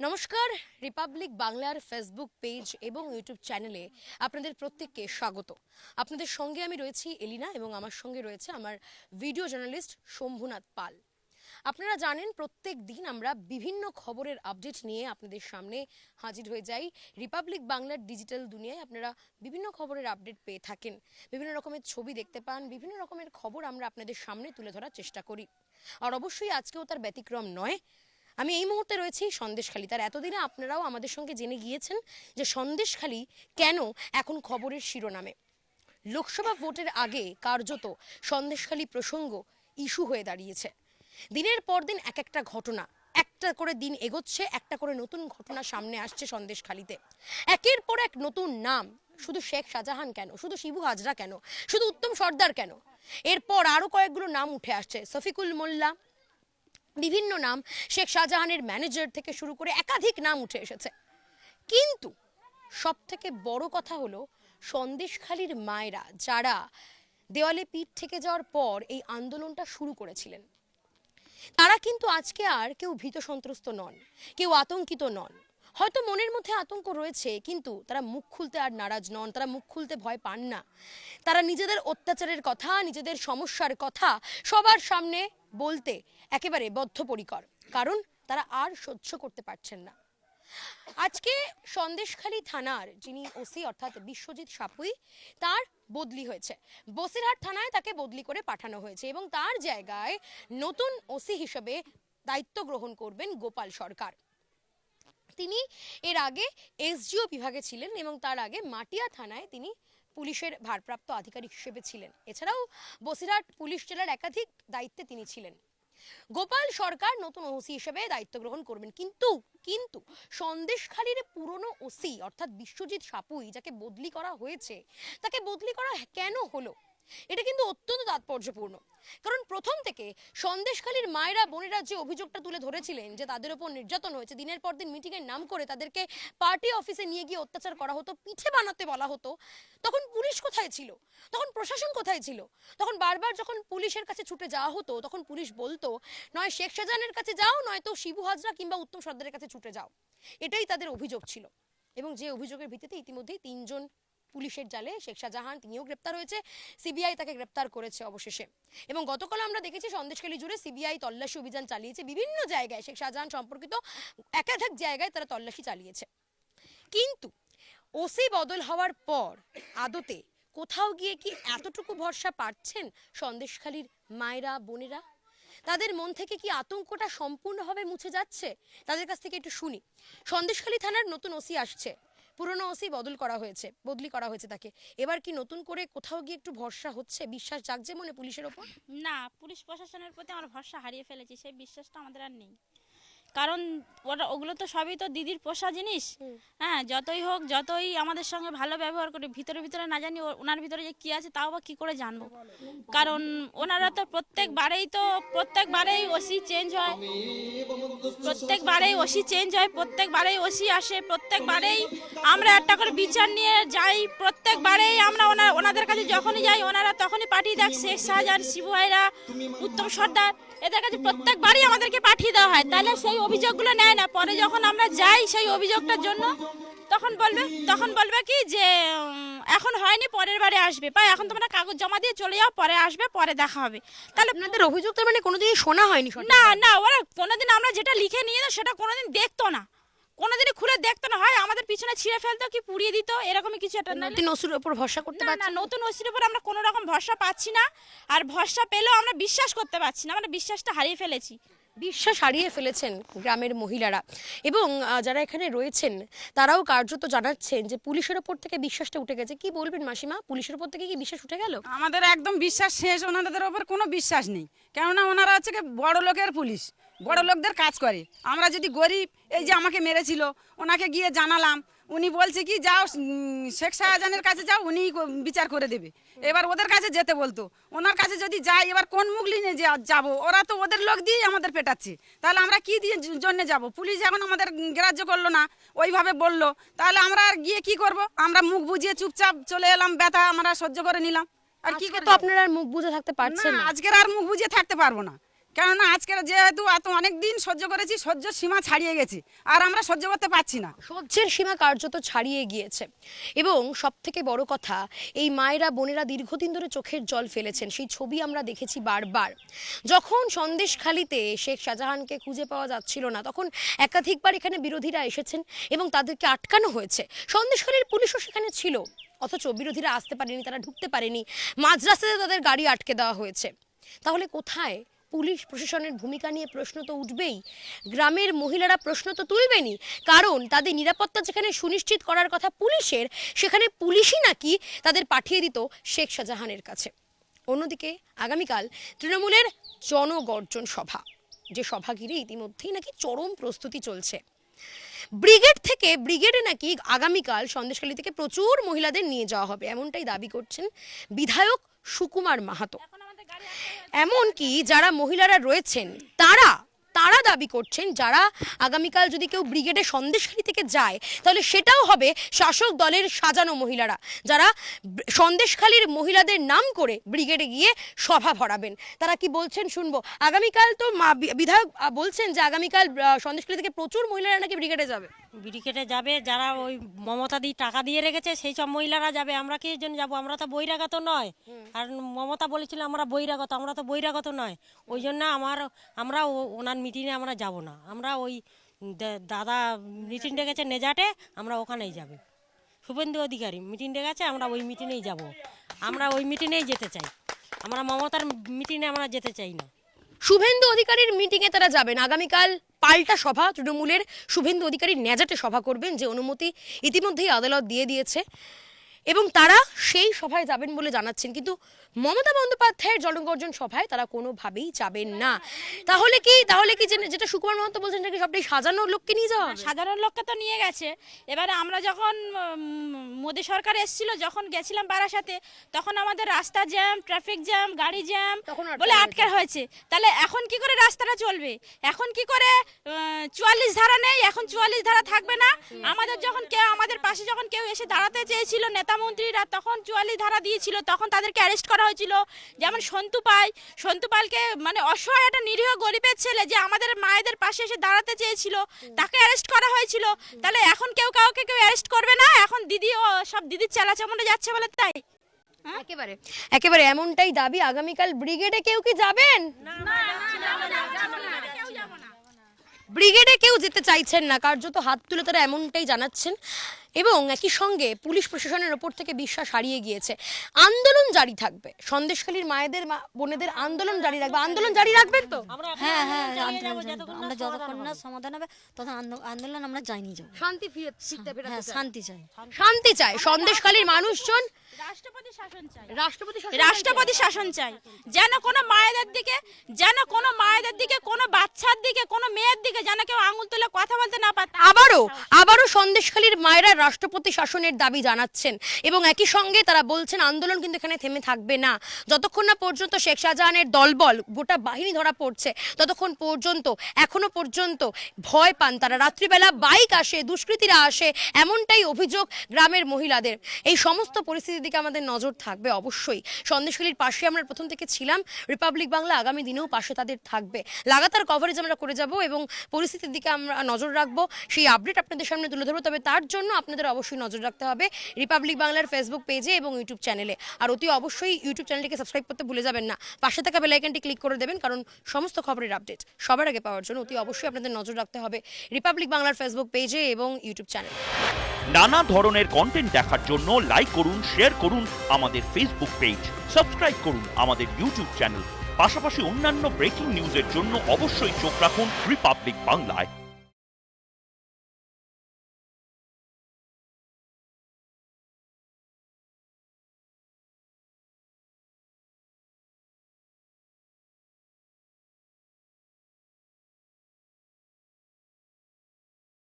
নমস্কার রিপাবলিক বাংলার Facebook page এবং ইউটিউব চ্যানেলে আপনাদের প্রত্যেককে স্বাগত। আপনাদের সঙ্গে আমি রয়েছি এলিনা এবং আমার সঙ্গে রয়েছে আমার ভিডিও জার্নালিস্ট শম্ভুনাথ পাল। আপনারা জানেন, প্রত্যেক দিন আমরা বিভিন্ন খবরের আপডেট নিয়ে আপনাদের সামনে হাজির হয়ে যাই। রিপাবলিক বাংলার ডিজিটাল দুনিয়ায় আপনারা বিভিন্ন খবরের আপডেট পেয়ে থাকেন। বিভিন্ন রকমের ছবি দেখতে পান, বিভিন্ন রকমের খবর আমরা আপনাদের সামনে তুলে ধরার চেষ্টা করি। আর অবশ্যই আজকেও তার ব্যতিক্রম নয় আমি এই মুহূর্তে রয়েছি সন্দেশখালী। তার এতদিনে আপনারাও আমাদের সঙ্গে জেনে গিয়েছেন যে সন্দেশখালী কেন এখন খবরের শিরোনামে। লোকসভা ভোটের আগে কার্যত সন্দেশখালী প্রসঙ্গ ইস্যু হয়ে দাঁড়িয়েছে। দিনের পর দিন এক একটা ঘটনা, একটা করে দিন এগোচ্ছে, একটা করে নতুন ঘটনা সামনে আসছে সন্দেশখালীতে। একের পর এক নতুন নাম, শুধু শেখ শাহজাহান কেন? শুধু শিবু হাজরা কেন? শুধু উত্তম সর্দার কেন? এরপর আরও কয়েকগুলো নাম উঠে আসছে, শফিকুল মোল্লা বিভিন্ন নাম শেখ শাহজাহানের ম্যানেজার থেকে শুরু করে একাধিক নাম উঠে এসেছে। কিন্তু সব থেকে বড় কথা হলো সন্দেশখালীর মায়েরা যারা দেওয়ালে পিঠ থেকে যাওয়ার পর এই আন্দোলনটা শুরু করেছিলেন, তারা কিন্তু আজকে আর কেউ ভীত সন্ত্রস্ত নন, কেউ আতঙ্কিত নন। হয়তো মনের মধ্যে আতঙ্ক রয়েছে, কিন্তু তারা মুখ খুলতে আর নারাজ নন, তারা মুখ খুলতে ভয় পান না। তারা নিজেদের অত্যাচারের কথা, নিজেদের সমস্যার কথা সবার সামনে বলতে একেবারে বদ্ধপরিকর, কারণ তারা আর সহ্য করতে পারছেন না। আজকে সন্দেশখালী থানার যিনি ওসি অর্থাৎ বিশ্বজিৎ সাপুই, তার বদলি হয়েছে। বসিরহাট থানায় তাকে বদলি করে পাঠানো হয়েছে এবং তার জায়গায় নতুন ওসি হিসেবে দায়িত্ব গ্রহণ করবেন গোপাল সরকার। তিনি এর আগে এসজিও বিভাগে ছিলেন এবং তার আগে মাটিয়া থানায় তিনি পুলিশের ভারপ্রাপ্ত আধিকারিক হিসেবে ছিলেন। এছাড়াও বসিরহাট পুলিশ জেলার একাধিক দায়িত্বে তিনি ছিলেন। গোপাল সরকার নতুন ওসি হিসেবে দায়িত্ব গ্রহণ করবেন। কিন্তু কিন্তু সন্দেশখালীর পুরনো ওসি, অর্থাৎ বিশ্বজিৎ সাপুই, যাকে বদলি করা হয়েছে, তাকে বদলি করা কেন হলো? এটা কিন্তু অত্যন্ত তাৎপর্যপূর্ণ। কারণ প্রথম থেকে সন্দেশখালীর মায়েরা, বোনেরা যে অভিযোগটা তুলে ধরেছিলেন যে তাদের উপর নির্যাতন হয়েছে, দিনের পর দিন মিটিং এর নাম করে তাদেরকে পার্টি অফিসে নিয়ে গিয়ে অত্যাচার করা হতো, পিঠে বানাতে বলা হতো, তখন পুলিশ কোথায় ছিল? তখন প্রশাসন কোথায় ছিল? তখন বারবার যখন পুলিশের কাছে ছুটে যাওয়া হতো, তখন পুলিশ বলতো, নয়, শেখ শাহজাহানের কাছে যাও নয়তো শিবু হাজরা কিংবা উত্তম সর্দারের কাছে ছুটে যাও। এটাই তাদের অভিযোগ ছিল। এবং যে অভিযোগের ভিত্তিতে ইতিমধ্যেই তিনজন পুলিশের জালে শেখ শাহজাহান, তিনিও গ্রেপ্তার হয়েছে। সিবিআই তাকে গ্রেপ্তার করেছে অবশেষে। এবং গতকাল আমরা দেখেছি সন্দেশখালী জুড়ে সিবিআই তল্লাশি অভিযান চালিয়েছে। বিভিন্ন জায়গায় শেখ শাহজাহান সম্পর্কিত একাধিক জায়গায় তারা তল্লাশি চালিয়েছে। কিন্তু ওসি বদল হওয়ার পর আদতে কোথাও গিয়ে কি এতটুকু ভরসা পাচ্ছেন সন্দেশখালীর মায়েরা, বোনেরা? তাদের মন থেকে কি আতঙ্কটা সম্পূর্ণভাবে মুছে যাচ্ছে? তাদের কাছ থেকে একটু শুনি। সন্দেশখালী থানার নতুন ওসি আসছে। পুরনো ওসি বদল করা হয়েছে, বদলি করা হয়েছে তাকে। এবার কি নতুন করে কোথাও গিয়ে একটু ভরসা হচ্ছে? বিশ্বাস জাগছে মনে পুলিশের ওপর? না, পুলিশ প্রশাসনের প্রতি আমার ভরসা হারিয়ে ফেলেছি, সেই বিশ্বাসটা আমাদের আর নেই। কারণ ওটা ওগুলো তো সবই তো দিদির পোষা জিনিস। হ্যাঁ যতই হোক যতই আমাদের সঙ্গে ভালো ব্যবহার করে ভিতরে ভিতরে না জানি ওনার ভিতরে যে কি আছে তাও বা কি করে জানব? কারণ ওনারা তো প্রত্যেকবারেই তো প্রত্যেকবারেই ওসি চেঞ্জ হয়। প্রত্যেকবারেই ওসি চেঞ্জ হয় প্রত্যেকবারেই ওসি আসে প্রত্যেকবারেই আমরা একটা করে বিচার নিয়ে যাই প্রত্যেকবারেই আমরা ওনার ওনাদের কাছে যখনই যাই ওনারা তখনই পাঠিয়ে দেয় শেখ শাহজাহান শিবু ভাইরা উত্তম সর্দার এদের কাছে প্রত্যেকবারই আমাদেরকে পাঠিয়ে দেওয়া হয়। তাহলে সেই অভিযোগগুলো নেয় না। পরে যখন আমরা যাই সেই অভিযোগটার জন্য তখন বলবে তখন বলবে কি যে এখন হয়নি পরের বারে আসবে। বা এখন তোমরা কাগজ জমা দিয়ে চলে যাও পরে আসবে পরে দেখা হবে। তাহলে আপনাদের অভিযোগ তার মানে কোনোদিনই শোনা হয়নি? না না ওরা কোনোদিন আমরা যেটা লিখে নিয়ে যাই সেটা কোনোদিন দেখতো না। কোনোদিনই খুলে দেখতো না। হয় আমাদের পিছনে ছিঁড়ে ফেলতো কি পুড়িয়ে দিত এরকমই কিছু একটা। নতুন ওসির ওপর ভরসা করতে না পারছেন না। নতুন ওসির উপর আমরা কোনো রকম ভরসা পাচ্ছি না। আর ভরসা পেলেও আমরা বিশ্বাস করতে পারছি না। আমরা বিশ্বাসটা হারিয়ে ফেলেছি। বিশ্বাস হারিয়ে ফেলেছেন গ্রামের মহিলারা। এবং যারা এখানে রয়েছেন, তারাও কার্যত জানাচ্ছেন যে পুলিশের ওপর থেকে বিশ্বাসটা উঠে গেছে। কি বলবেন মাসিমা? পুলিশের ওপর থেকে কি বিশ্বাস উঠে গেল? আমাদের একদম বিশ্বাস শেষ। ওনাদের ওপর কোনো বিশ্বাস নেই। কেননা ওনারা হচ্ছে বড় লোকের পুলিশ। বড় লোকদের কাজ করে। আমরা যদি গরিব, এই যে আমাকে মেরেছিল, ওনাকে গিয়ে জানালাম উনি বলছে কি যাও শেখ শাহজাহানের কাছে যাও উনি বিচার করে দেবে। এবার ওদের কাছে যেতে বলতো। ওনার কাছে যদি যাই এবার কোন মুখ নিয়ে যাব? ওরা তো ওদের লোক দিয়েই আমাদের পেটাচ্ছে। তাহলে আমরা কি দিয়ে জন্য যাব? পুলিশ এখন আমাদের গ্রাহ্য করল না ওইভাবে বলল। তাহলে আমরা আর গিয়ে কি করব? আমরা মুখ বুঝিয়ে চুপচাপ চলে এলাম ব্যথা আমরা সহ্য করে নিলাম। আর কি আজকে করে আপনারা মুখ বুঝে থাকতে পারছেন না আজকের আর মুখ বুঝিয়ে থাকতে পারব না। কেননা আজকের যেহেতু এত অনেক দিন সহ্য করেছি সহ্য সীমা ছাড়িয়ে গেছি। আর আমরা সহ্য করতে পারছি না। সহ্যের সীমা কার্যত ছাড়িয়ে গিয়েছে। এবং সব থেকে বড় কথা, এই মায়েরা, বোনেরা দীর্ঘদিন ধরে চোখের জল ফেলেছেন। সেই ছবি আমরা দেখেছি বারবার। যখন সন্দেশখালিতে শেখ শাহজাহানকে খুঁজে পাওয়া যাচ্ছিল না, তখন একাধিকবার এখানে বিরোধীরা এসেছেন এবং তাদেরকে আটকানো হয়েছে। সন্দেশখালীর পুলিশও সেখানে ছিল। অথচ বিরোধীরা আসতে পারেনি, তারা ঢুকতে পারেনি। মাঝ রাস্তাতে তাদের গাড়ি আটকে দেওয়া হয়েছে। তাহলে কোথায় পুলিশ প্রশাসনের ভূমিকা নিয়ে প্রশ্ন তো উঠবেই। গ্রামের মহিলারা প্রশ্ন তো তুলবেনই। কারণ তাদের নিরাপত্তা যেখানে সুনিশ্চিত করার কথা পুলিশের, সেখানে পুলিশই নাকি তাদের পাঠিয়ে দিত শেখ শাহজাহানের কাছে। অন্যদিকে আগামীকাল তৃণমূলের জনগর্জন সভা। যে সভা ঘিরে ইতিমধ্যেই নাকি চরম প্রস্তুতি চলছে। ব্রিগেড থেকে, ব্রিগেডে নাকি আগামীকাল সন্দেশখালী থেকে প্রচুর মহিলাদের নিয়ে যাওয়া হবে। এমনটাই দাবি করছেন বিধায়ক সুকুমার মাহাতো। এমনকি যারা মহিলারা রয়েছেন তারা তারা দাবি করছেন যারা আগামীকাল যদি কেউ ব্রিগেডে সন্দেশখালী থেকে যায় তাহলে সেটাও হবে শাসক দলের সাজানো মহিলারা যারা সন্দেশখালীর মহিলাদের নাম করে ব্রিগেডে গিয়ে সভা ভরাবেন। তারা কি বলছেন শুনব? আগামীকাল তো মা- বিধায়ক বলছেন যে আগামীকাল সন্দেশখালী থেকে প্রচুর মহিলারা নাকি ব্রিগেডে যাবে। ব্রিকেটে যাবে যারা ওই মমতা দি টাকা দিয়ে রেখেছে সেই সব মহিলারা যাবে। আমরা কি জন্য যাব? আমরা তো বহিরাগত নয়। আর মমতা বলেছিল আমরা বহিরাগত আমরা তো বহিরাগত নয়। ওই জন্য আমার আমরা ওনার মিটিংয়ে আমরা যাব না। আমরা ওই দাদা মিটিং ডেকেছে নেজাটে, আমরা ওখানেই যাবে। শুভেন্দু অধিকারী মিটিং ডেকেছে আমরা ওই মিটিংয়েই যাব। আমরা ওই মিটিংয়েই যেতে চাই। আমরা মমতার মিটিংয়ে আমরা যেতে চাই না। শুভেন্দু অধিকারীর মিটিংয়ে তারা যাবেন। আগামীকাল পাল্টা সভা তৃণমূলের শুভেন্দু অধিকারী নেজাটে সভা করবেন, যে অনুমতি ইতিমধ্যেই আদালত দিয়ে দিয়েছে। এবং তারা সেই সভায় যাবেন বলে জানাচ্ছেন। কিন্তু মমতা বন্দ্যোপাধ্যায়ের জনগর্জন সভায় তারা কোনোভাবেই যাবেন না। তাহলে কি তাহলে কি যেটা সুকুমার মহন্ত বলছেন নাকি সবটাই সাজানো লোককে নিয়ে যাওয়া? সাধারণ লোককে তো নিয়ে গেছে। এবারে আমরা যখন মোদী সরকার এসেছিল যখন গেছিলাম বারাসাতে তখন আমাদের রাস্তা জ্যাম ট্রাফিক জ্যাম গাড়ি জ্যাম বলে। আটকে হয়েছে। তাহলে এখন কি করে রাস্তাটা চলবে? এখন কি করে চুয়াল্লিশ ধারা নেই? এখন চুয়াল্লিশ ধারা থাকবে না? আমাদের যখন কেউ আমাদের পাশে যখন কেউ এসে দাঁড়াতে চেয়েছিল নেতা মন্ত্রীরা তখন চুয়াল্লিশ ধারা দিয়েছিল তখন তাদেরকে অ্যারেস্ট করা হয়েছিল যেমন সন্তু পাই সন্তু পালকে মানে অসহায় একটা নিরীহ গরিবের ছেলে যে আমাদের মায়েদের পাশে এসে দাঁড়াতে চেয়েছিল তাকে অ্যারেস্ট করা হয়েছিল তাহলে এখন কেউ কাউকে কেউ অ্যারেস্ট করবে না এখন দিদি ও সব দিদির চালা চালাচামুন্ডে যাচ্ছে বলে তাই একেবারে একেবারে এমনটাই দাবি আগামীকাল ব্রিগেডে কেউ কি যাবেন ব্রিগেডে কেউ যেতে চাইছেন না কার্যত হাত তুলে তারা এমনটাই জানাচ্ছেন এবং একই সঙ্গে পুলিশ প্রশাসনের ওপর থেকে বিশ্বাস হারিয়ে গিয়েছে। আন্দোলন জারি থাকবে। সন্দেশখালীর মায়েদের মা- বোনেদের আন্দোলন জারি রাখবে। আন্দোলন জারি রাখবেন তো? হ্যাঁ হ্যাঁ আমরা যতক্ষণ না সমাধান হবে তখন আন্দোলন আমরা যাইনি যাব। শান্তি ফিরে ফিরতে ফেরাতে হ্যাঁ শান্তি চাই। শান্তি চায় সন্দেশখালীর মানুষজন রাষ্ট্রপতি শাসন চাই। রাষ্ট্রপতি শাসন রাষ্ট্রপতি শাসন চাই। যেন কোনো মায়েদের দিকে যেন কোনো মায়েদের দিকে কোনো বাচ্চার দিকে কোনো মেয়ের দিকে যেন কেউ আঙুল তুলে কথা বলতে না পারে। আবারও আবারও সন্দেশখালীর মায়েরা রাষ্ট্রপতি শাসনের দাবি জানাচ্ছেন এবং একই সঙ্গে তারা বলছেন, আন্দোলন কিন্তু এখানে থেমে থাকবে না। যতক্ষণ না পর্যন্ত শেখ শাহজাহানের দলবল গোটা বাহিনী ধরা পড়ছে, ততক্ষণ পর্যন্ত, এখনও পর্যন্ত ভয় পান তারা। রাত্রিবেলা বাইক আসে, দুষ্কৃতীরা আসে, এমনটাই অভিযোগ গ্রামের মহিলাদের। এই সমস্ত পরিস্থিতির দিকে আমাদের নজর থাকবে অবশ্যই। সন্দেশখালীর পাশে আমরা প্রথম থেকে ছিলাম, রিপাবলিক বাংলা আগামী দিনেও পাশে তাদের থাকবে। লাগাতার কভারেজ আমরা করে যাব এবং পরিস্থিতির দিকে আমরা নজর রাখব। সেই আপডেট আপনাদের সামনে তুলে ধরবো, তবে তার জন্য আপনাদের অবশ্যই নজর রাখতে হবে রিপাবলিক বাংলার ফেসবুক পেজে এবং ইউটিউব চ্যানেলে আর অতি অবশ্যই ইউটিউব চ্যানেলটিকে সাবস্ক্রাইব করতে ভুলে যাবেন না। পাশে থাকা বেলাইকনটি ক্লিক করে দেবেন, কারণ সমস্ত খবরের আপডেট সবার আগে পাওয়ার জন্য অতি অবশ্যই আপনাদের নজর রাখতে হবে রিপাবলিক বাংলার ফেসবুক পেজে এবং ইউটিউব চ্যানেলে নানা ধরনের কন্টেন্ট দেখার জন্য লাইক করুন শেয়ার করুন আমাদের ফেসবুক পেজ সাবস্ক্রাইব করুন আমাদের ইউটিউব চ্যানেল পাশাপাশি অন্যান্য ব্রেকিং নিউজের জন্য অবশ্যই চোখ রাখুন রিপাবলিক বাংলায়।